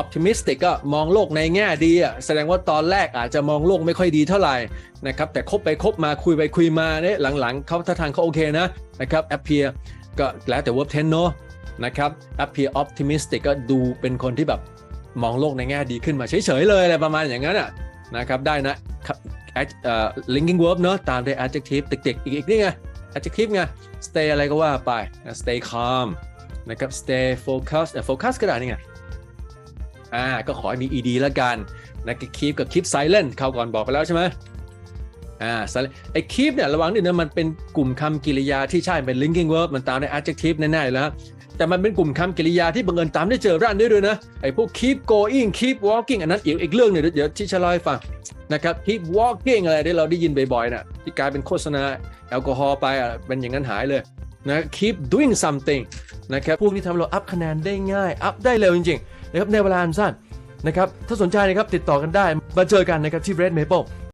optimistic ก็มองโลกในแง่ดีอะแสดงว่าตอนแรกอาจจะมองโลกไม่ค่อยดีเท่าไหร่นะครับแต่คบไปคบมาคุยไปคุยมาเนี่ยหลังๆเขาท่าทางเขาโอเคนะนะครับ appear ก็แล้วแต่ verb tense เนอะนะครับ appear optimistic ก็ดูเป็นคนที่แบบมองโลกในแง่ดีขึ้นมาเฉยๆเลยอะไรประมาณอย่างนั้นอะนะครับได้นะครับเอ่อ linking verb เนอะตามด้วย adjective ติดๆอีกอีกนี่ไง adjective ไง stay อะไรก็ว่าไป stay calm นะครับ stay focus เอ่อ focus ก็ได้นี่ไง อ่าก็ขอให้มี ed แล้วกันนะ keep กับ keep silent คราก่อนบอกไปแล้วใช่ไหมอ่าไอ้ keep เนี่ยระวังนิดนะมันเป็นกลุ่มคำกริยาที่ใช่เป็น linking verb มันตามด้วย adjective แน่ๆแล้วแต่มันเป็นกลุ่มคำกริยาที่บังเอิญตามได้เจอร้านด้วยด้วยนะไอ้พวก keep going keep walking อันนั้นอีกอีกเรื่องหนึ่งเดี๋ยวที่จะเล่าให้ฟังนะครับ keep walking อะไรที่เราได้ยินบ่อยๆนะที่กลายเป็นโฆษณาแอลกอฮอล์ไปอะเป็นอย่างนั้นหายเลยนะ keep doing something นะครับพวกนี้ทำเราอัพคะแนนได้ง่าย อัพได้เร็วจริงๆ นะครับในเวลาอันสั้นนะครับถ้าสนใจนะครับติดต่อกันได้มาเจอกันนะครับที่ Red Maple